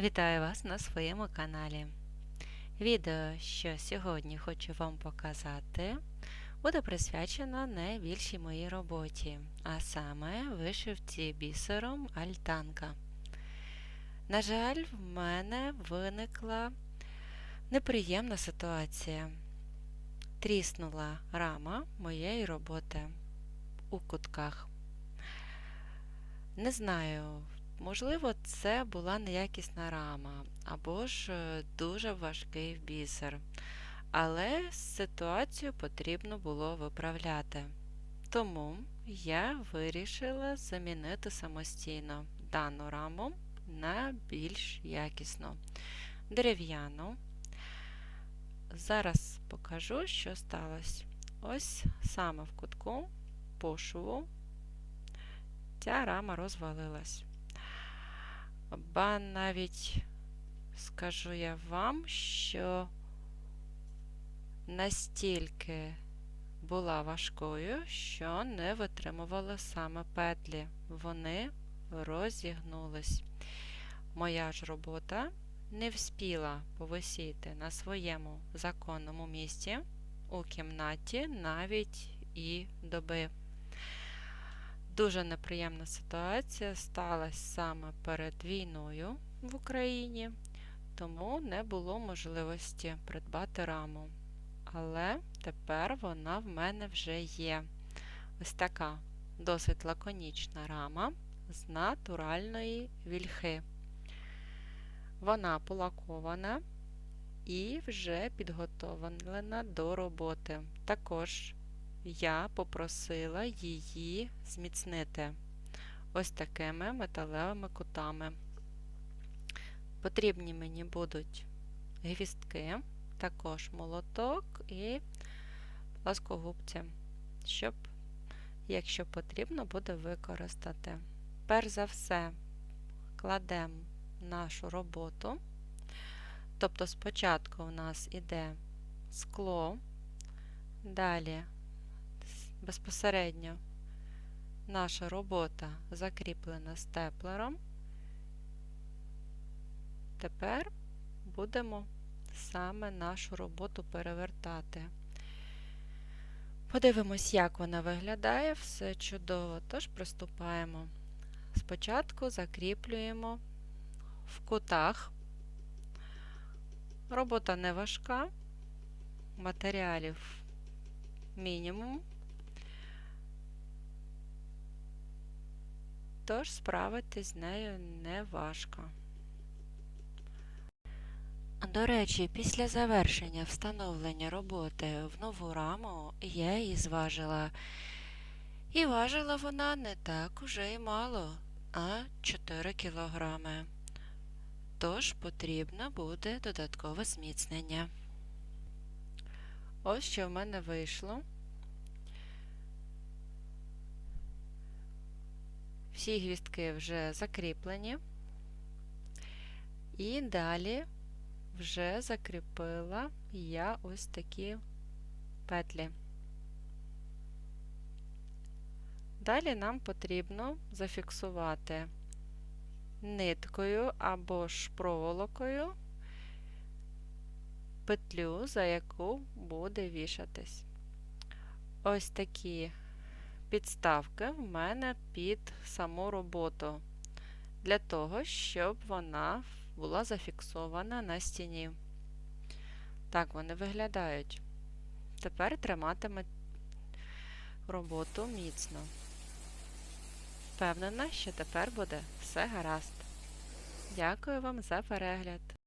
Вітаю вас на своєму каналі. Відео, що сьогодні хочу вам показати, буде присвячено найбільшій моїй роботі, а саме вишивці бісером альтанка. На жаль, в мене виникла неприємна ситуація. Тріснула рама моєї роботи у кутках. Не знаю, Можливо, це була неякісна рама або ж е, дуже важкий бісер, але ситуацію потрібно було виправляти. Тому я вирішила замінити самостійно дану раму на більш якісну дерев'яну. Зараз покажу, що сталося. Ось саме в кутку пошву ця рама розвалилась. Ба навіть скажу я вам, що настільки була важкою, що не витримувала саме петлі. Вони розігнулись. Моя ж робота не вспіла повисіти на своєму законному місці у кімнаті навіть і доби. Дуже неприємна ситуація сталася саме перед війною в Україні, тому не було можливості придбати раму. Але тепер вона в мене вже є. Ось така досить лаконічна рама з натуральної вільхи. Вона полакована і вже підготовлена до роботи. Також я попросила її зміцнити ось такими металевими кутами. Потрібні мені будуть гвістки, також молоток і пласкогубці, щоб, якщо потрібно, буде використати. Перш за все, кладемо нашу роботу. Тобто, спочатку у нас іде скло, далі безпосередньо наша робота закріплена степлером. Тепер будемо саме нашу роботу перевертати. Подивимось, як вона виглядає, все чудово, тож приступаємо. Спочатку закріплюємо в кутах. Робота не важка, матеріалів мінімум. Тож справитись з нею не важко. До речі, після завершення встановлення роботи в нову раму я її зважила. І важила вона не так уже й мало, а 4 кілограми. Тож потрібно буде додаткове зміцнення. Ось що в мене вийшло. Всі гвістки вже закріплені. І далі вже закріпила я ось такі петлі. Далі нам потрібно зафіксувати ниткою або ж проволокою петлю, за яку буде вішатись. Ось такі підставки в мене під саму роботу, для того, щоб вона була зафіксована на стіні. Так вони виглядають. Тепер триматиме роботу міцно. Впевнена, що тепер буде все гаразд. Дякую вам за перегляд!